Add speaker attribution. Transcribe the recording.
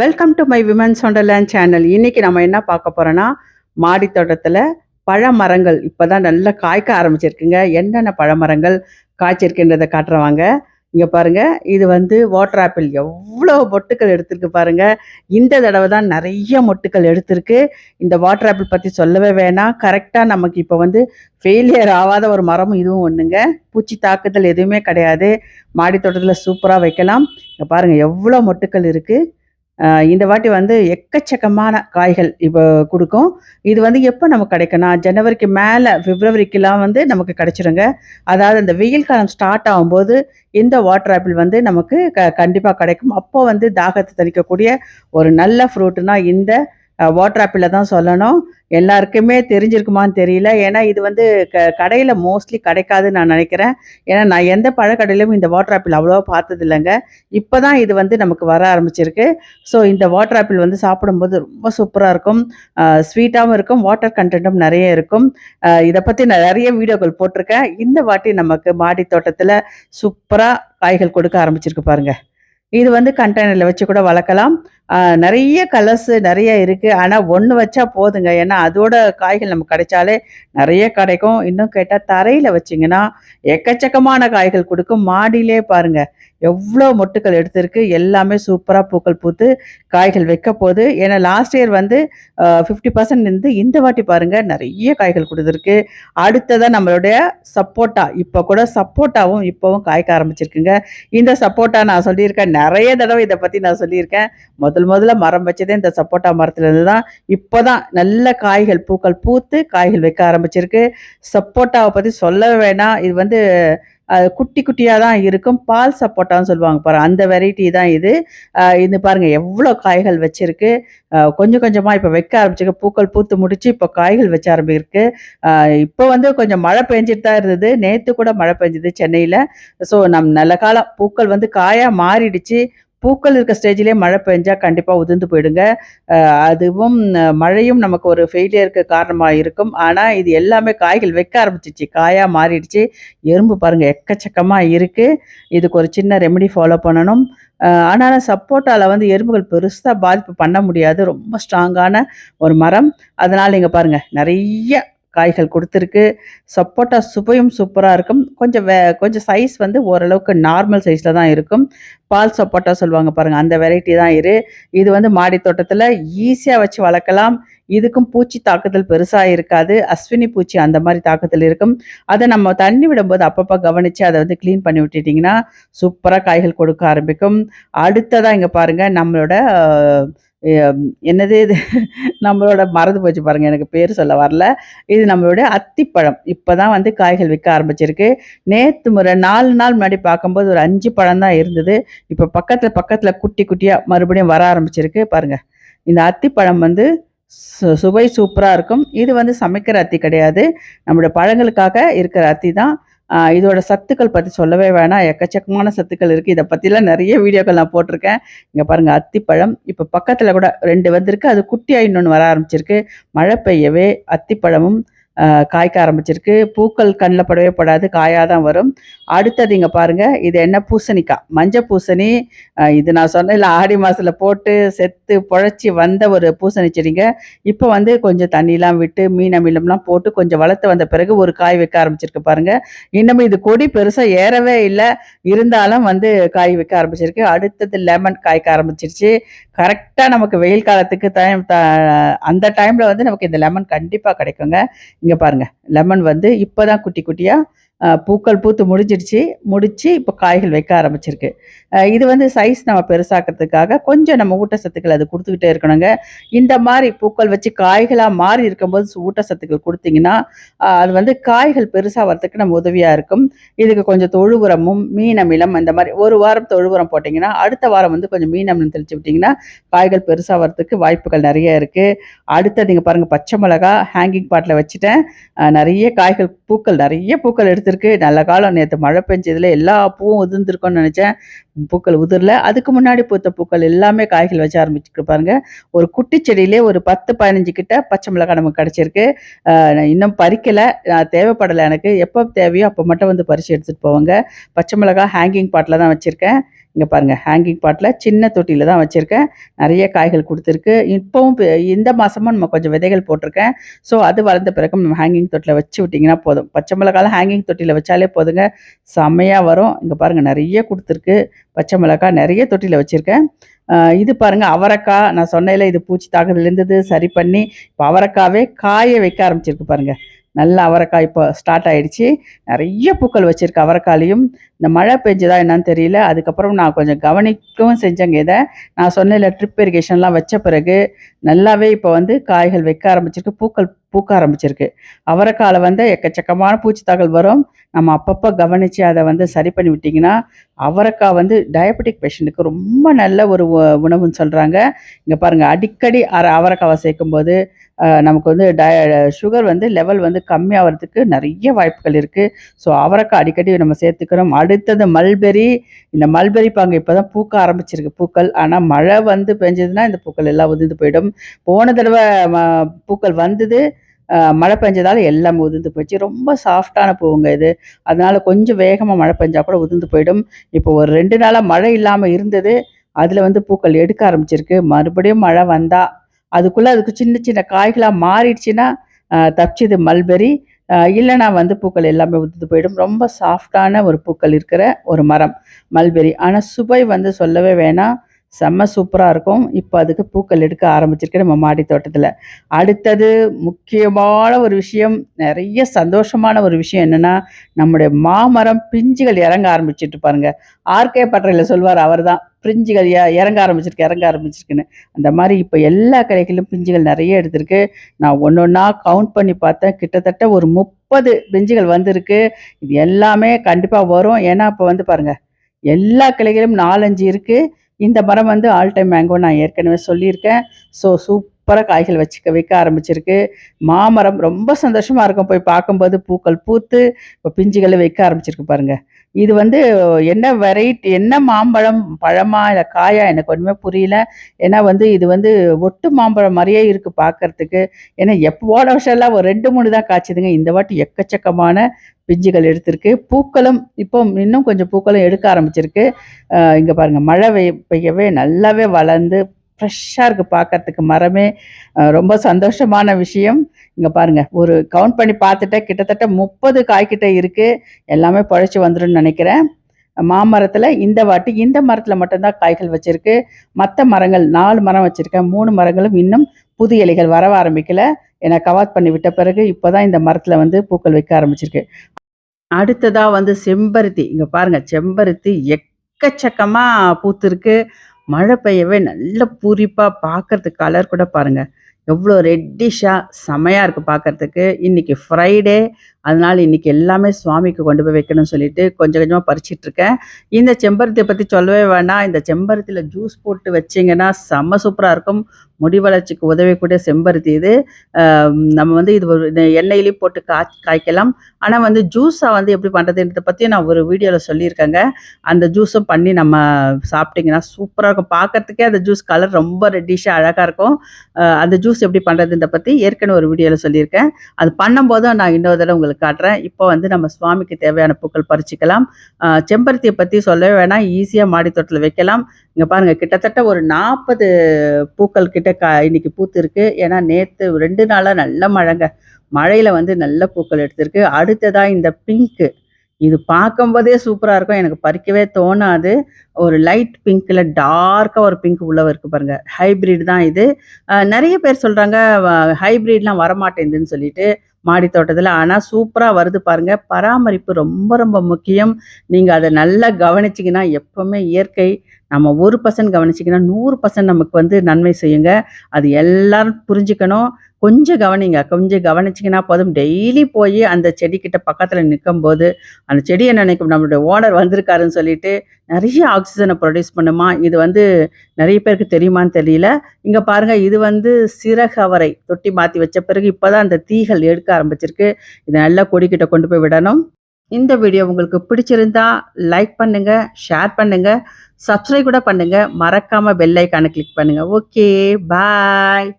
Speaker 1: Welcome to my women's wonderland channel இன்னைக்கு நம்ம என்ன பார்க்க போறோம்னா மாடி தோட்டத்தில் பழமரங்கள். இப்போ தான் நல்லா காய்க்க ஆரம்பிச்சிருக்குங்க. என்னென்ன பழமரங்கள் காய்ச்சிருக்குன்றதை காட்டுறவாங்க இங்கே பாருங்கள் இது வந்து வாட்டர் ஆப்பிள் எவ்வளோ மொட்டுக்கள் எடுத்திருக்கு பாருங்கள் இந்த தடவை தான் நிறைய மொட்டுக்கள் எடுத்திருக்கு. இந்த வாட்டர் ஆப்பிள் பற்றி சொல்லவே வேணாம். கரெக்டாக நமக்கு இப்போ வந்து ஃபெயிலியர் ஆகாத ஒரு மரமும் இதுவும் ஒன்றுங்க பூச்சி தாக்குதல் எதுவுமே கிடையாது. மாடி தோட்டத்தில் சூப்பராக வைக்கலாம். இங்கே பாருங்கள் எவ்வளோ மொட்டுக்கள் இருக்குது இந்த வாட்டி வந்து எக்கச்சக்கமான காய்கள் இப்போ கொடுக்கும். இது வந்து எப்போ நமக்கு கிடைக்கும்னா ஜனவரிக்கு மேலே பிப்ரவரிக்கெலாம் வந்து நமக்கு கிடைச்சிருங்க. அதாவது இந்த வெயில் காலம் ஸ்டார்ட் ஆகும்போது இந்த வாட்டர் ஆப்பிள் வந்து நமக்கு க கண்டிப்பாக கிடைக்கும். அப்போ வந்து தாகத்தை தணிக்கக்கூடிய ஒரு நல்ல ஃப்ரூட்டுனா இந்த வாட்டர் ஆப்பிளில் தான் சொல்லணும். எல்லாருக்குமே தெரிஞ்சிருக்குமான்னு தெரியல. ஏன்னா இது வந்து க கடையில் மோஸ்ட்லி கிடைக்காதுன்னு நான் நினைக்கிறேன். ஏன்னா நான் எந்த பழக்கடையிலும் இந்த வாட்டர் ஆப்பிள் அவ்வளோவா பார்த்தது இல்லைங்க இப்போ தான் இது வந்து நமக்கு வர ஆரம்பிச்சிருக்கு. ஸோ இந்த வாட்டர் ஆப்பிள் வந்து சாப்பிடும்போது ரொம்ப சூப்பராக இருக்கும். ஸ்வீட்டாகவும் இருக்கும். வாட்டர் கண்டென்ட்டும் நிறைய இருக்கும். இதை பற்றி நான் நிறைய வீடியோக்கள் போட்டிருக்கேன். இந்த வாட்டி நமக்கு மாடி தோட்டத்தில் சூப்பராக காய்கள் கொடுக்க ஆரம்பிச்சிருக்கு பாருங்கள் இது வந்து கண்டெய்னரில் வச்சு கூட வளர்க்கலாம். நிறைய கலர்ஸ் நிறைய இருக்குது ஆனால் ஒன்று வச்சா போதுங்க. ஏன்னா அதோட காய்கள் நமக்கு கிடைச்சாலே நிறைய கிடைக்கும். இன்னும் கேட்டால் தரையில் வச்சிங்கன்னா எக்கச்சக்கமான காய்கள் கொடுக்கும். மாடியிலே பாருங்கள் எவ்வளோ மொட்டுக்கள் எடுத்திருக்கு எல்லாமே சூப்பராக பூக்கள் பூத்து காய்கள் வைக்க போகுது ஏன்னா லாஸ்ட் இயர் வந்து ஃபிஃப்டி பர்சன்ட் இருந்து இந்த வாட்டி பாருங்கள் நிறைய காய்கள் கொடுத்துருக்கு. அடுத்ததாக நம்மளுடைய சப்போட்டா. இப்போ கூட சப்போட்டாவும் இப்போவும் காய்க்க ஆரம்பிச்சிருக்குங்க. இந்த சப்போட்டா நான் சொல்லியிருக்கேன். நிறைய தடவை இதை பற்றி நான் சொல்லியிருக்கேன். முதல் முதல்ல மரம் வச்சதே இந்த சப்போட்டா மரத்துலேருந்து தான் இப்போ தான் நல்ல காய்கள் பூக்கள் பூத்து காய்கள் வைக்க ஆரம்பிச்சிருக்கு. சப்போட்டாவை பற்றி சொல்லவே வேணாம். இது வந்து அது குட்டி குட்டியாக தான் இருக்கும். பால் சப்போட்டான்னு சொல்லுவாங்க பாரு அந்த வெரைட்டி தான் இது. இது பாருங்கள் எவ்வளோ காய்கள் வச்சிருக்கு. கொஞ்சம் கொஞ்சமாக இப்போ வைக்க ஆரம்பிச்சிருக்கு. பூக்கள் பூத்து முடிச்சு இப்போ காய்கள் வச்ச ஆரம்பிச்சிருக்கு. இப்போ வந்து கொஞ்சம் மழை பெஞ்சிட்டு தான் இருந்தது. நேற்று கூட மழை பெஞ்சுது சென்னையில். ஸோ நம் நல்ல காலம். பூக்கள் வந்து காயாக மாறிடுச்சு. பூக்கள் இருக்க ஸ்டேஜ்லேயே மழை பெஞ்சால் கண்டிப்பாக உதிர்ந்து போயிடுங்க. அதுவும் மழையும் நமக்கு ஒரு ஃபெயிலியருக்கு காரணமாக இருக்கும். ஆனால் இது எல்லாமே காய்கள் வைக்க ஆரம்பிச்சிச்சு. காயாக மாறிடுச்சு. எறும்பு பாருங்கள் எக்கச்சக்கமாக இருக்குது இதுக்கு ஒரு சின்ன ரெமெடி ஃபாலோ பண்ணணும். ஆனால் ஆனாலும் சப்போட்டாவில் வந்து எறும்புகள் பெருசாக பாதிப்பு பண்ண முடியாது. ரொம்ப ஸ்ட்ராங்கான ஒரு மரம். அதனால் இங்கே பாருங்கள் நிறைய காய்கள் கொடுத்துருக்கு. சப்போட்டா சுவையும் சூப்பராக இருக்கும். கொஞ்சம் வே கொஞ்சம் சைஸ் வந்து ஓரளவுக்கு நார்மல் சைஸில் தான் இருக்கும். பால் சப்போட்டா சொல்லுவாங்க பாருங்கள் அந்த வெரைட்டி தான் இரு இது வந்து மாடி தோட்டத்தில் ஈஸியாக வச்சு வளர்க்கலாம். இதுக்கும் பூச்சி தாக்குதல் பெருசாக இருக்காது. அஸ்வினி பூச்சி அந்த மாதிரி தாக்குதல் இருக்கும். அதை நம்ம தண்ணி விடும்போது அப்பப்போ கவனித்து அதை வந்து க்ளீன் பண்ணி விட்டுட்டிங்கன்னா சூப்பராக காய்கள் கொடுக்க ஆரம்பிக்கும். அடுத்ததாக இங்கே பாருங்கள் நம்மளோட என்னது இது? நம்மளோட மறந்து போச்சு பாருங்கள் எனக்கு பேர் சொல்ல வரல. இது நம்மளுடைய அத்திப்பழம். இப்போ தான் வந்து காய்கள் விற்க ஆரம்பிச்சிருக்கு. நேற்று முறை நாலு நாள் முன்னாடி பார்க்கும்போது ஒரு அஞ்சு பழம் தான் இருந்தது. இப்போ பக்கத்தில் பக்கத்தில் குட்டி குட்டியாக மறுபடியும் வர ஆரம்பிச்சிருக்கு. பாருங்கள் இந்த அத்திப்பழம் வந்து சு- சுவை சூப்பராக இருக்கும். இது வந்து சமைக்கிற அத்தி கிடையாது. நம்மளோட பழங்களுக்காக இருக்கிற அத்தி தான் இதோட சத்துக்கள் பற்றி சொல்லவே வேணாம். எக்கச்சக்கமான சத்துக்கள் இருக்குது இதை பற்றிலாம் நிறைய வீடியோக்கள் நான் போட்டிருக்கேன். இங்கே பாருங்கள் அத்திப்பழம். இப்போ பக்கத்தில் கூட ரெண்டு வந்திருக்கு. அது குட்டியாக இன்னொன்று வர ஆரம்பிச்சிருக்கு. மழை பெய்யவே அத்திப்பழமும் காய்க்க ஆரம்பிச்சிருக்கு. பூக்கள் கண்ணில் படவே படாது காயாக தான் வரும். அடுத்தது இங்கே பாருங்கள் இது என்ன பூசணிக்காய்? மஞ்சள் பூசணி. இது நான் சொன்னேன்ல ஆடி மாதத்தில் போட்டு செத்து பொழைச்சி வந்த ஒரு பூசணி செடிங்க. இப்போ வந்து கொஞ்சம் தண்ணிலாம் விட்டு மீன் அமிலம்லாம் போட்டு கொஞ்சம் வளர்த்து வந்த பிறகு ஒரு காய் வைக்க ஆரம்பிச்சிருக்கு பாருங்கள் இன்னமும் இது கொடி பெருசாக ஏறவே இல்லை. இருந்தாலும் வந்து காய் வைக்க ஆரம்பிச்சிருக்கு. அடுத்தது லெமன் காய்க்க ஆரம்பிச்சிருச்சு. கரெக்டாக நமக்கு வெயில் காலத்துக்கு டைம் அந்த டைமில் வந்து நமக்கு இந்த லெமன் கண்டிப்பாக கிடைக்குங்க. இங்கே பாருங்கள் லெமன் வந்து இப்போ தான் குட்டி குட்டியாக பூக்கள் பூத்து முடிஞ்சிடுச்சு முடித்து இப்போ காய்கள் வைக்க ஆரம்பிச்சிருக்கு. இது வந்து சைஸ் நம்ம பெருசாக்கிறதுக்காக கொஞ்சம் நம்ம ஊட்டச்சத்துக்கள் அது கொடுத்துக்கிட்டே இருக்கணுங்க. இந்த மாதிரி பூக்கள் வச்சு காய்களாக மாறி இருக்கும்போது ஊட்டச்சத்துக்கள் கொடுத்தீங்கன்னா அது வந்து காய்கள் பெருசாக வரத்துக்கு நம்ம உதவியாக இருக்கும். இதுக்கு கொஞ்சம் தொழு உரமும் மீன் அமிலம் இந்த மாதிரி ஒரு வாரம் தொழு உரம் போட்டிங்கன்னா அடுத்த வாரம் வந்து கொஞ்சம் மீன் அமிலம் தெளிச்சு விட்டிங்கன்னா காய்கள் பெருசாக வரத்துக்கு வாய்ப்புகள் நிறைய இருக்குது அடுத்தது நீங்கள் பாருங்கள் பச்சை மிளகா ஹேங்கிங் பாட்டில் வச்சுட்டேன். நிறைய காய்கள் பூக்கள் நிறைய பூக்கள் எடுத்திருக்கு. நல்ல காலம் நேற்று மழை பெஞ்சதில் எல்லா பூவும் உதிர்ந்துருக்கோன்னு நினச்சேன். பூக்கள் உதிரல. அதுக்கு முன்னாடி பூத்த பூக்கள் எல்லாமே காய்கள் வச்ச ஆரம்பிச்சுட்டு பாருங்க. ஒரு குட்டி செடியிலே ஒரு பத்து பதினஞ்சு கிட்ட பச்சை மிளகாய் நமக்கு கிடச்சிருக்கு. இன்னும் பறிக்கலை. நான் தேவைப்படலை எனக்கு. எப்போ தேவையோ அப்போ மட்டும் வந்து பறித்து எடுத்துகிட்டு போவாங்க. பச்சை மிளகாய் ஹேங்கிங் பாட்டில் தான் வச்சுருக்கேன். இங்கே பாருங்கள் ஹேங்கிங் பாட்டில் சின்ன தொட்டியில் தான் வச்சுருக்கேன். நிறைய காய்கள் கொடுத்துருக்கு. இப்போவும் இந்த மாதமும் நம்ம கொஞ்சம் விதைகள் போட்டிருக்கேன். ஸோ அது வளர்ந்த பிறகு நம்ம ஹேங்கிங் தொட்டியில் வச்சு விட்டிங்கன்னா போதும். பச்சை மிளகாலாம் ஹேங்கிங் தொட்டியில் வச்சாலே போதுங்க. செம்மையாக வரும். இங்கே பாருங்கள் நிறைய கொடுத்துருக்கு. பச்சை மிளகாய் நிறைய தொட்டியில் வச்சுருக்கேன். இது பாருங்கள் அவரைக்காய். நான் சொன்னையில் இது பூச்சி தாக்குதல் இருந்தது. சரி பண்ணி இப்போ அவரைக்காவே காய வைக்க ஆரம்பிச்சிருக்கு பாருங்கள் நல்ல அவரைக்காய் இப்போ ஸ்டார்ட் ஆயிடுச்சு. நிறைய பூக்கள் வச்சுருக்கு அவரைக்காலையும். இந்த மழை பெஞ்சதா என்னன்னு தெரியல. அதுக்கப்புறம் நான் கொஞ்சம் கவனிக்கவும் செஞ்சேங்க இதை. நான் சொன்ன ட்ரிப் இரிகேஷன்லாம் வச்ச பிறகு நல்லாவே இப்போ வந்து காய்கள் வைக்க ஆரம்பிச்சிருக்கு பூக்கள் பூக்க ஆரம்பிச்சிருக்கு. அவரைக்கால வந்து எக்கச்சக்கமான பூச்சித்தாக்கல் வரும். நம்ம அப்பப்போ கவனித்து அதை வந்து சரி பண்ணி விட்டிங்கன்னா அவரைக்காய் வந்து டயபெட்டிக் பேஷண்ட்டுக்கு ரொம்ப நல்ல ஒரு உ- உணவுன்னு சொல்கிறாங்க இங்கே பாருங்கள் அடிக்கடி அரை அவரைக்காவை சேர்க்கும்போது நமக்கு வந்து டய சுகர் வந்து லெவல் வந்து கம்மியாகிறதுக்கு நிறைய வாய்ப்புகள் இருக்குது ஸோ அவரைக்காய் அடிக்கடி நம்ம சேர்த்துக்கிறோம் அடுத்தது மல்பெரி இந்த மல்பெரி பாங்க இப்போ தான் பூக்க ஆரம்பிச்சிருக்கு பூக்கள். ஆனால் மழை வந்து பெஞ்சதுன்னா இந்த பூக்கள் எல்லாம் உதிர்ந்து போயிடும். போன தடவை பூக்கள் வந்தது மழை பெஞ்சதால் எல்லாம் உதிர்ந்து போச்சு ரொம்ப சாஃப்டான பூவுங்க இது. அதனால் கொஞ்சம் வேகமாக மழை பெஞ்சால் கூட உதிர்ந்து போயிடும். இப்போ ஒரு ரெண்டு நாளாக மழை இல்லாமல் இருந்தது. அதில் வந்து பூக்கள் எடுக்க ஆரம்பிச்சிருக்கு. மறுபடியும் மழை வந்தால் அதுக்குள்ளே அதுக்கு சின்ன சின்ன காய்களாக மாறிடுச்சுன்னா தப்பிச்சது தப்பிச்சுது மல்பெரி. இல்லைனா இல்லைன்னா வந்து பூக்கள் எல்லாமே உதிர்ந்து போயிடும். ரொம்ப சாஃப்டான ஒரு பூக்கள் இருக்கிற ஒரு மரம் மல்பெரி. ஆனால் சுவை வந்து சொல்லவே வேணாம். செம்ம சூப்பராக இருக்கும். இப்போ அதுக்கு பூக்கள் எடுக்க ஆரம்பிச்சிருக்கு நம்ம மாடி தோட்டத்தில். அடுத்தது முக்கியமான ஒரு விஷயம் நிறைய சந்தோஷமான ஒரு விஷயம் என்னென்னா நம்முடைய மாமரம் பிஞ்சுகள் இறங்க ஆரம்பிச்சிட்டு பாருங்க. ஆர்கே பட்டறையில் சொல்வார் அவர் தான் பிஞ்சுகள் இறங்க ஆரம்பிச்சிருக்கு இறங்க ஆரம்பிச்சிருக்குன்னு. அந்த மாதிரி இப்போ எல்லா கடைகளிலும் பிஞ்சுகள் நிறைய எடுத்திருக்கு. நான் ஒன்று ஒன்றா கவுண்ட் பண்ணி பார்த்தேன். கிட்டத்தட்ட ஒரு முப்பது பிஞ்சுகள் வந்திருக்கு. இது எல்லாமே கண்டிப்பாக வரும். ஏன்னா இப்போ வந்து பாருங்கள் எல்லா கிளைகளும் நாலஞ்சு இருக்குது இந்த மரம் வந்து ஆல் டைம் மேங்கோ நான் ஏற்கனவே சொல்லியிருக்கேன். ஸோ சூப்பராக காய்கள் வச்சுக்க வைக்க ஆரம்பிச்சிருக்கு. மாமரம் ரொம்ப சந்தோஷமாக இருக்கும். போய் பார்க்கும்போது பூக்கள் பூத்து இப்போ பிஞ்சுகளை வைக்க ஆரம்பிச்சிருக்கு பாருங்கள் இது வந்து என்ன வெரைட்டி என்ன மாம்பழம் பழமா இல்லை காயா எனக்கு ஒன்றுமே புரியல. ஏன்னா வந்து இது வந்து ஒட்டு மாம்பழம் மாதிரியே இருக்குது பார்க்கறதுக்கு ஏன்னா எப்போட வருஷம்லாம் ஒரு ரெண்டு மூணு தான் காய்ச்சிதுங்க. இந்த வாட்டி எக்கச்சக்கமான பிஞ்சுகள் எடுத்திருக்கு. பூக்களும் இப்போ இன்னும் கொஞ்சம் பூக்களும் எடுக்க ஆரம்பிச்சிருக்கு. இங்கே பாருங்கள் மழை பெய்ய பெய்யவே நல்லாவே வளர்ந்து ஃப்ரெஷ்ஷாக இருக்குது பார்க்கறதுக்கு மரமே. ரொம்ப சந்தோஷமான விஷயம். இங்கே பாருங்கள் ஒரு கவுண்ட் பண்ணி பார்த்துட்டேன் கிட்டத்தட்ட முப்பது காய்கிட்ட இருக்குது எல்லாமே பழச்சி வந்துடும் நினைக்கிறேன். மாமரத்தில் இந்த வாட்டி இந்த மரத்தில் மட்டும்தான் காய்கள் வச்சுருக்கு. மற்ற மரங்கள் நாலு மரம் வச்சுருக்கேன். மூணு மரங்களும் இன்னும் புது இலைகள் வர ஆரம்பிக்கல. ஏன்னா கவாத் பண்ணி விட்ட பிறகு இப்போ தான் இந்த மரத்தில் வந்து பூக்கள் வைக்க ஆரம்பிச்சிருக்கு. அடுத்ததாக வந்து செம்பருத்தி. இங்கே பாருங்கள் செம்பருத்தி எக்கச்சக்கமாக பூத்திருக்கு. மழை பெய்யவே நல்ல பூரிப்பாக பார்க்கறதுக்கு கலர் கூட பாருங்கள் எவ்வளோ ரெட்டிஷாக செமையாக இருக்குது பார்க்குறதுக்கு இன்னைக்கு ஃப்ரைடே அதனால் இன்றைக்கி எல்லாமே சுவாமிக்கு கொண்டு போய் வைக்கணும்னு சொல்லிட்டு கொஞ்சம் கொஞ்சமாக பறிச்சிட்ருக்கேன் இந்த செம்பருத்தியை பற்றி சொல்லவே வேண்டாம் இந்த செம்பருத்தியில் ஜூஸ் போட்டு வச்சிங்கன்னா செம்ம சூப்பராக இருக்கும். முடி வளர்ச்சிக்கு உதவக்கூடிய செம்பருத்தி இது. நம்ம வந்து இது ஒரு எண்ணெயிலையும் போட்டு காய் காய்க்கலாம். ஆனால் வந்து ஜூஸாக வந்து எப்படி பண்ணுறதுன்றத பற்றி நான் ஒரு வீடியோவில் சொல்லியிருக்கேங்க. அந்த ஜூஸும் பண்ணி நம்ம சாப்பிட்டிங்கன்னா சூப்பராக இருக்கும். பார்க்கறதுக்கே அந்த ஜூஸ் கலர் ரொம்ப ரெட்டிஷாக அழகாக இருக்கும். அந்த ஜூஸ் எப்படி பண்ணுறதுன்றத பற்றி ஏற்கனவே ஒரு வீடியோவில் சொல்லியிருக்கேன். அது பண்ணும்போதும் நான் இன்னொரு தடவை உங்களுக்கு காட்டுறேன். இப்போ வந்து நம்ம சுவாமிக்கு தேவையான பூக்கள் பறிச்சுக்கலாம். செம்பருத்தியை பற்றி சொல்லவே வேணாம். ஈஸியாக மாடித்தோட்டத்தில் வைக்கலாம். இங்கே பாருங்கள் கிட்டத்தட்ட ஒரு நாற்பது பூக்கள் கிட்ட கா இன்னைக்கு பூத்துருக்கு. ஏன்னா நேற்று ரெண்டு நாளாக நல்ல மழைங்க. மழையில் வந்து நல்ல பூக்கள் எடுத்திருக்கு. அடுத்ததாக இந்த பிங்க்கு இது பார்க்கும்போதே சூப்பராக இருக்கும். எனக்கு பறிக்கவே தோணாது. ஒரு லைட் பிங்க்கில் டார்க்காக ஒரு பிங்க் உள்ளே இருக்கு பாருங்க. ஹைப்ரிட் தான் இது. நிறைய பேர் சொல்கிறாங்க ஹைப்ரிட்லாம் வரமாட்டேங்குதுன்னு சொல்லிட்டு மாடி தோட்டத்தில். ஆனால் சூப்பராக வருது பாருங்க. பராமரிப்பு ரொம்ப ரொம்ப முக்கியம். நீங்கள் அதை நல்லா கவனிச்சிங்கன்னா எப்பவுமே இயற்கை நம்ம ஒரு பர்சன்ட் கவனிச்சிங்கன்னா நூறு பர்சன்ட் நமக்கு வந்து நன்மை செய்யுங்க. அது எல்லாரும் புரிஞ்சுக்கணும். கொஞ்சம் கவனிங்க. கொஞ்சம் கவனிச்சிங்கன்னா போதும். டெய்லி போய் அந்த செடிக்கிட்ட பக்கத்தில் நிற்கும்போது அந்த செடி என்ன நினைக்கும்? நம்மளுடைய ஓனர் வந்திருக்காருன்னு சொல்லிட்டு நிறைய ஆக்சிஜனை ப்ரொடியூஸ் பண்ணுமா? இது வந்து நிறைய பேருக்கு தெரியுமான்னு தெரியல. இங்கே பாருங்கள் இது வந்து சிறகவரை தொட்டி மாற்றி வச்ச பிறகு இப்போ தான் அந்த தீகள் எடுக்க ஆரம்பிச்சிருக்கு. இதை நல்லா கொடிக்கிட்ட கொண்டு போய் விடணும். இந்த வீடியோ உங்களுக்கு பிடிச்சிருந்தா லைக் பண்ணுங்கள் ஷேர் பண்ணுங்கள் சப்ஸ்கிரைப் கூட பண்ணுங்கள் மறக்காமல் பெல் ஐக்கானை கிளிக் பண்ணுங்கள் ஓகே பாய்